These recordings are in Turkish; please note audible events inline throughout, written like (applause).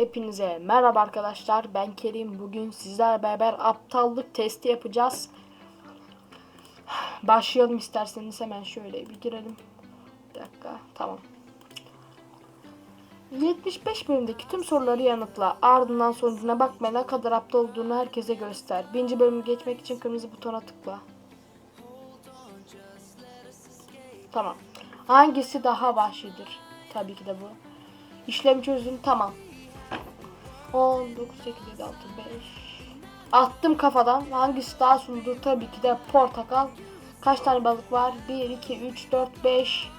Hepinize merhaba arkadaşlar. Ben Kerim. Bugün sizlerle beraber aptallık testi yapacağız. Başlayalım isterseniz hemen şöyle bir girelim. Bir dakika. Tamam. 75 bölümdeki tüm soruları yanıtla. Ardından sonucuna bakma ne kadar aptal olduğunu herkese göster. Birinci bölümü geçmek için kırmızı butona tıkla. Tamam. Hangisi daha vahşidir? Tabii ki de bu. İşlem çözüm tamam. 10, 9, 8, 7, 6, 5. Attım kafadan. Hangisi daha suludur? Tabii ki de portakal. Kaç tane balık var? 1, 2, 3, 4, 5.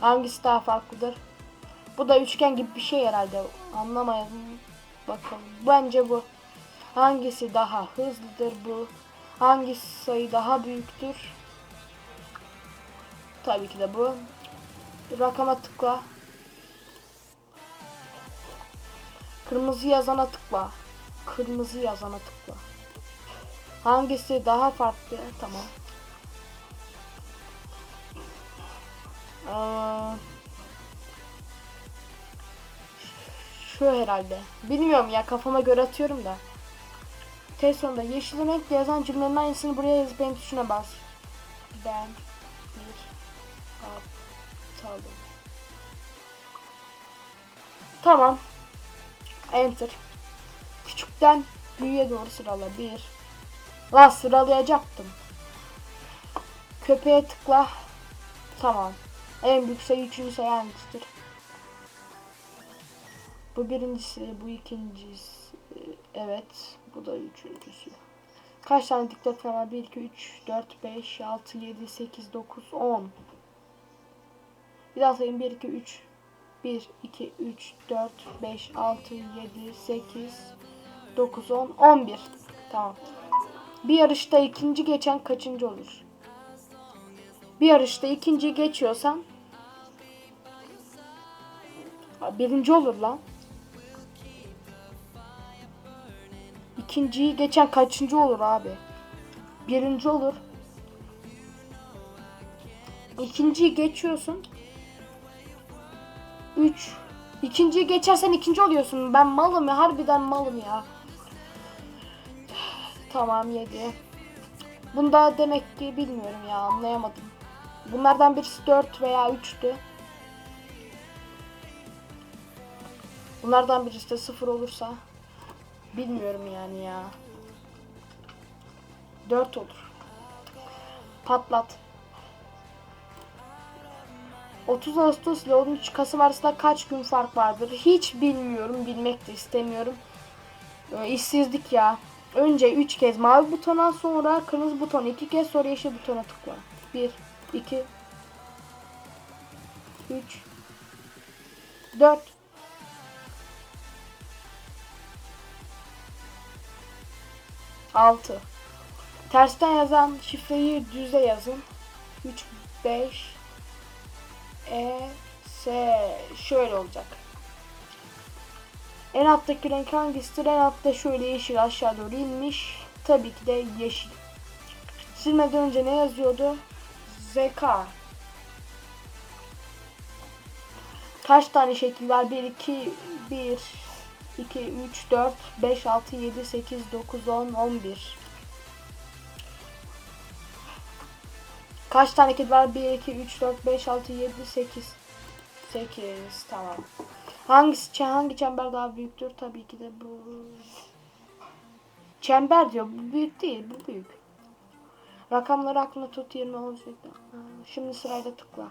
Hangisi daha farklıdır? Bu da üçgen gibi bir şey herhalde. Anlamadım. Bakalım. Bence bu. Hangisi daha hızlıdır bu? Hangisi sayı daha büyüktür? Tabii ki de bu. Rakama tıkla. Kırmızı yazana tıkla. Kırmızı yazana tıkla. Hangisi daha farklı? Tamam. Ee, şu herhalde. Bilmiyorum ya kafama göre atıyorum da. Test sonunda yeşil renkle yazan cümlenin aynısını buraya yazıp benim tuşuna bas. Ben bir aptalım. Tamam. Enter. Küçükten büyüğe doğru sırala. Bir. La sıralayacaktım. Köpeğe tıkla. Tamam. En büyük sayı üçüncü sayı hangisidir? Bu birincisi, bu ikincisi. Evet. Bu da üçüncüsü. Kaç tane dikdörtgen var? 1, 2, 3, 4, 5, 6, 7, 8, 9, 10. Bir daha sayayım. 1, 2, 3, 1, 2, 3, 4, 5, 6, 7, 8, 9, 10, 11. Tamam. Bir yarışta ikinci geçen kaçıncı olur? Bir yarışta ikinci geçiyorsan birinci olur lan. İkinciyi geçen kaçıncı olur abi? Birinci olur. İkinciyi geçiyorsun. 3 İkinciyi geçersen ikinci oluyorsun. Ben malım ya. Harbiden malım ya. Tamam 7. Bunda demek ki bilmiyorum ya. Anlayamadım. Bunlardan birisi 4 veya 3'tü. Bunlardan birisi de 0 olursa bilmiyorum yani ya. 4 olur. Patlat. 30 Ağustos ile 13 Kasım arasında kaç gün fark vardır? Hiç bilmiyorum. Bilmek de istemiyorum. Ee, işsizlik ya. Önce 3 kez mavi butona sonra kırmızı butona 2 kez sonra yeşil butona tıkla. 1, 2, 3, 4, 6. Tersten yazan şifreyi düze yazın. 3, 5, e, S şöyle olacak. En alttaki renk hangisidir? En altta şöyle yeşil aşağı doğru inmiş. Tabii ki de yeşil. Silmeden önce ne yazıyordu? ZK. Kaç tane şekil var? 1, 2, 1, 2, 3, 4, 5, 6, 7, 8, 9, 10, 11. Kaç tane kedi var? 1, 2, 3, 4, 5, 6, 7, 8. 8. Tamam. Hangisi, hangi çember daha büyüktür? Tabii ki de bu. Çember diyor. Bu büyük değil. Bu büyük. Rakamları aklına tut 20 olacak. Şimdi sırayla tıkla.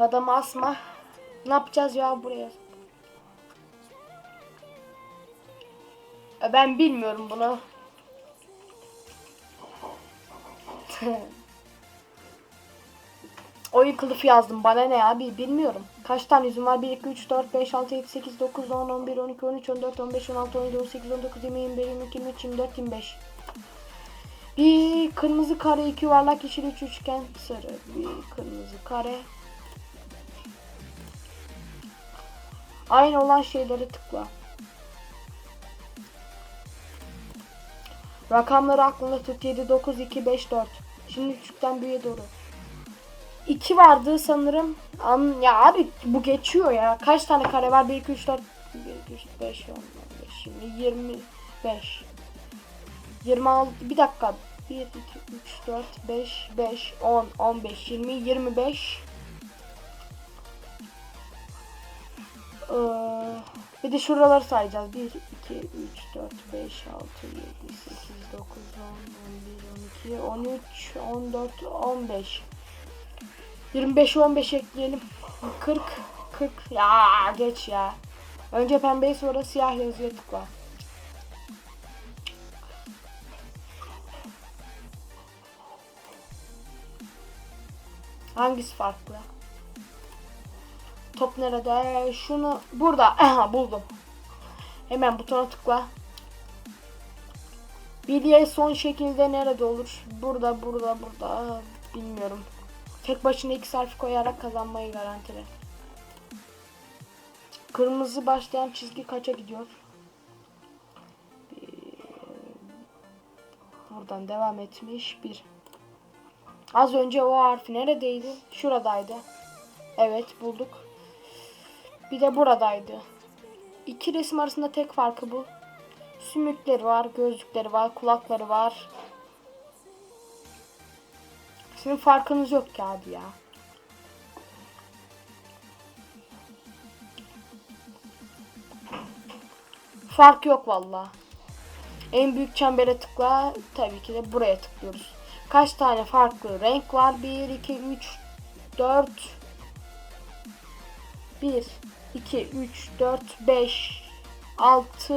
Adamı asma. Ne yapacağız ya buraya? Ben bilmiyorum bunu. Oyun kılıfı yazdım. Bana ne abi bilmiyorum. Kaç tane yüzüm var? 1, 2, 3, 4, 5, 6, 7, 8, 9, 10, 11, 12, 13, 14, 15, 16, 17, 18, 19, 20, 21, 22, 23, 24, 25. Bir kırmızı kare, iki yuvarlak, yeşil, üç üçgen, sarı. Bir kırmızı kare. Aynı olan şeyleri tıkla. Rakamları aklında tut. 7, 9, 2, 5, 4. Şimdi küçükten büyüğe doğru. 2 vardı sanırım. An ya abi bu geçiyor ya. Kaç tane kare var? 1 2 3 4 1 2 3 5 10 15 20 25 26 bir dakika. 1 2 3 4 5 5 10 15 20 25 Ee, bir de şuraları sayacağız. 1, 2, 3, 4, 5, 6, 7, 8, 9, 10, 11, 12, 13, 14, 15. 25, 15 ekleyelim. 40, 40. Ya geç ya. Önce pembeyi sonra siyah yazıya tıkla. Hangisi farklı? Top nerede? Şunu burada. (clears throat) Buldum. Hemen butona tıkla. Bilye son şekilde nerede olur? Burada, burada, burada. Bilmiyorum. Tek başına iki harf koyarak kazanmayı garantili. Kırmızı başlayan çizgi kaça gidiyor? Buradan devam etmiş. Bir. Az önce o harfi neredeydi? Şuradaydı. Evet bulduk. Bir de buradaydı. İki resim arasında tek farkı bu. Sümükleri var, gözlükleri var, kulakları var. Sizin farkınız yok ki abi ya. Fark yok valla. En büyük çembere tıkla. Tabii ki de buraya tıklıyoruz. Kaç tane farklı renk var? 1, 2, 3, 4, 1, 2, 3, 4, 5, 6,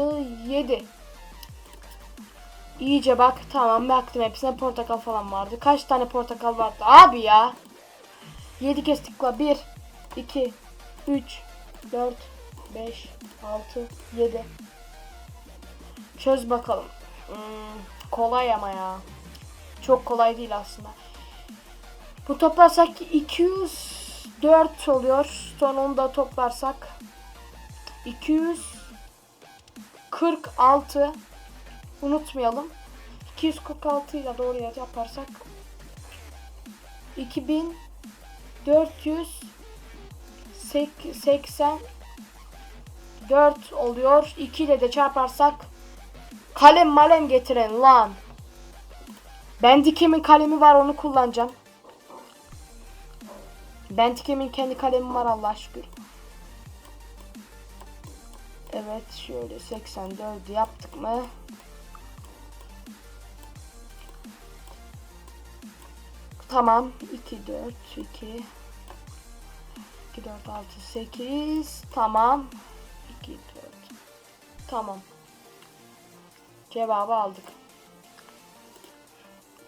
7. İyice bak. Tamam baktım hepsine portakal falan vardı. Kaç tane portakal vardı? Abi ya. 7 kez tıkla. 1, 2, 3, 4, 5, 6, 7. Çöz bakalım. Hmm, kolay ama ya. Çok kolay değil aslında. Bu toplarsak 204 oluyor. Son onu da toplarsak 246 unutmayalım. 246 ile doğru yaparsak 2484 oluyor. 2 ile de çarparsak kalem malem getiren lan. Bendikem'in kalemi var onu kullanacağım. Bendikem'in kendi kalemi var Allah şükür. Evet şöyle 84 yaptık mı? Tamam. 2 4 2 2 4 6 8 tamam. 2 4 tamam. Cevabı aldık.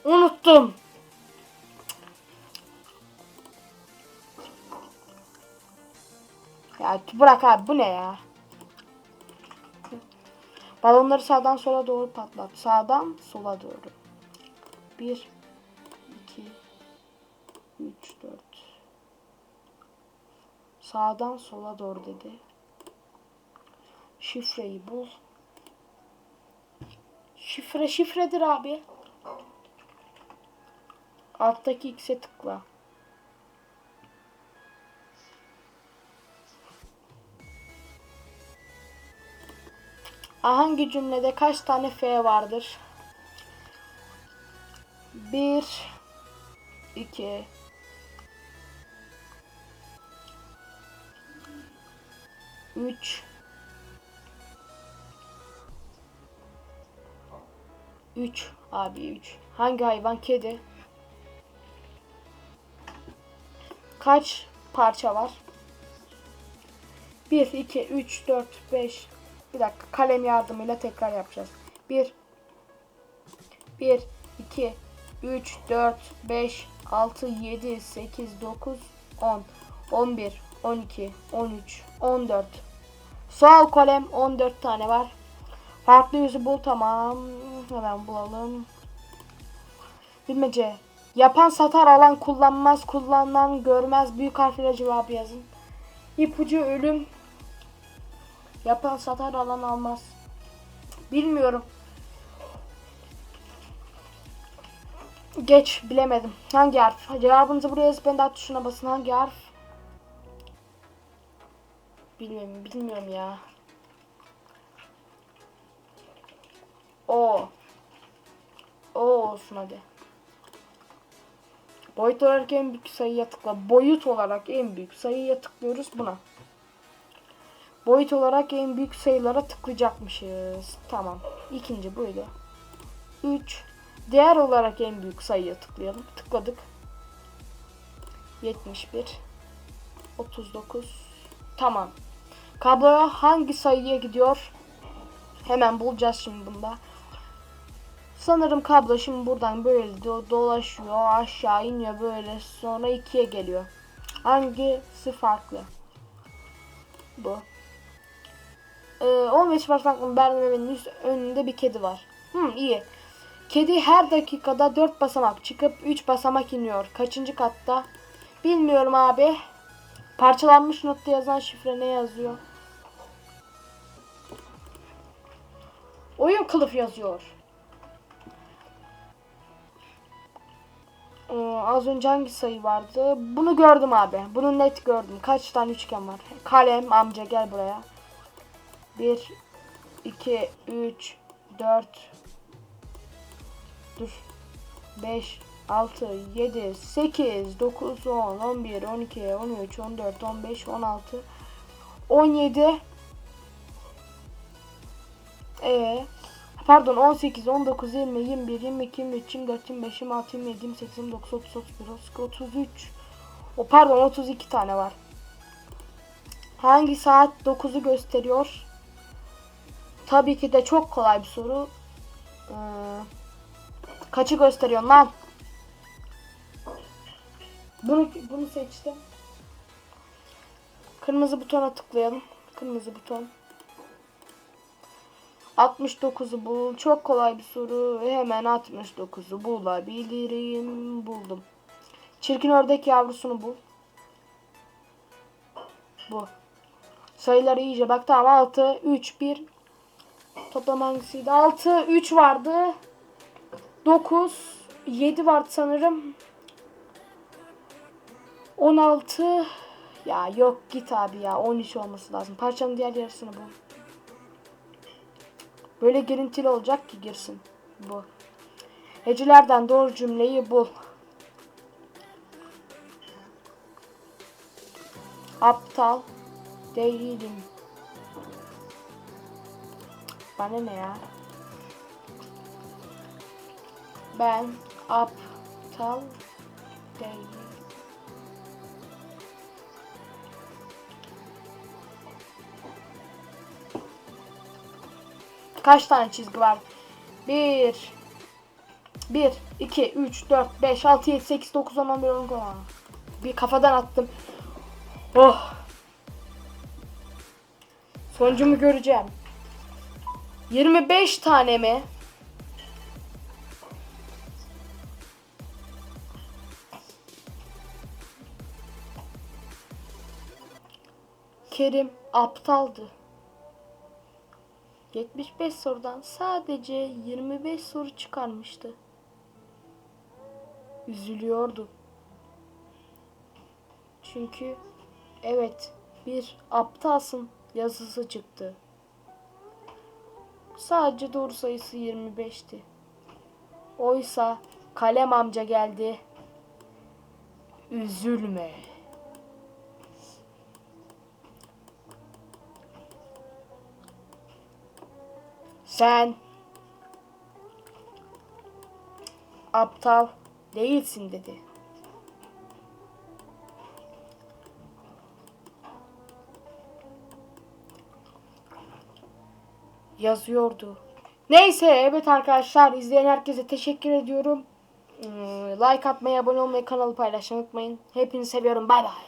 Unuttum. Ya bırak abi bu ne ya? Balonları sağdan sola doğru patlat. Sağdan sola doğru. 1 Sağdan sola doğru dedi. Şifreyi bul. Şifre şifredir abi. Alttaki X'e tıkla. Hangi cümlede kaç tane F vardır? 1 2 3 3 abi 3. Hangi hayvan? Kedi. Kaç parça var? 1 2 3 4 5 bir dakika kalem yardımıyla tekrar yapacağız. 1 1 2 3 4 5 6 7 8 9 10 11 12 13 14 Sol kalem 14 tane var. Farklı yüzü bul tamam. Hemen bulalım. Bilmece. Yapan satar alan kullanmaz kullanılan görmez büyük harfle cevabı yazın. İpucu ölüm Yapan satar alan almaz. Bilmiyorum. Geç bilemedim. Hangi harf? Cevabınızı buraya yazıp ender tuşuna basın. Hangi harf? Bilmiyorum, bilmiyorum ya. O. O olsun hadi. Boyut olarak en büyük sayıya tıkla. Boyut olarak en büyük sayıya tıklıyoruz buna. Boyut olarak en büyük sayılara tıklayacakmışız. Tamam. İkinci buydu. 3. Değer olarak en büyük sayıya tıklayalım. Tıkladık. 71. 39. Tamam. Kabloya hangi sayıya gidiyor? Hemen bulacağız şimdi bunda. Sanırım kablo şimdi buradan böyle do- dolaşıyor. Aşağı iniyor böyle. Sonra 2'ye geliyor. Hangisi farklı? Bu. Ee, 15 basamaklı merdivenin üst önünde bir kedi var. Hmm iyi. Kedi her dakikada 4 basamak çıkıp 3 basamak iniyor. Kaçıncı katta? Bilmiyorum abi. Parçalanmış notta yazan şifre ne yazıyor? Oyun kılıf yazıyor. Ee, az önce hangi sayı vardı? Bunu gördüm abi. Bunu net gördüm. Kaç tane üçgen var? Kalem amca gel buraya. 1 2 3 4 Dur. 5 6 7 8 9 10 11 12 13 14 15 16 17 ee, pardon 18 19 20 21 22 23 24 25 26 27 28 29 30 31 32 33 o pardon 32 tane var. Hangi saat 9'u gösteriyor? Tabii ki de çok kolay bir soru. Ee, kaçı gösteriyor lan? Bunu bunu seçtim. Kırmızı butona tıklayalım. Kırmızı buton. 69'u bul. Çok kolay bir soru. Hemen 69'u bulabilirim. Buldum. Çirkin ördek yavrusunu bul. Bu. Sayıları iyice bak tamam 6 3 1 Toplam hangisiydi? 6 3 vardı. 9 7 vardı sanırım. 16 ya yok git abi ya 13 olması lazım. Parçanın diğer yarısını bul. Böyle girintili olacak ki girsin. Bu. Hecelerden doğru cümleyi bul. Aptal değilim. Bana ne ya? Ben aptal değilim. Kaç tane çizgi var? 1 1 2 3 4 5 6 7 8 9 10 11 12 10 Bir kafadan attım. Oh. Sonucumu göreceğim. 25 tane mi? Kerim aptaldı. 75 sorudan sadece 25 soru çıkarmıştı. Üzülüyordu. Çünkü evet bir aptalsın yazısı çıktı. Sadece doğru sayısı 25'ti. Oysa kalem amca geldi. Üzülme. Sen aptal değilsin dedi. Yazıyordu. Neyse evet arkadaşlar izleyen herkese teşekkür ediyorum. Ee, Like atmayı, abone olmayı, kanalı paylaşmayı unutmayın. Hepinizi seviyorum. Bay bay.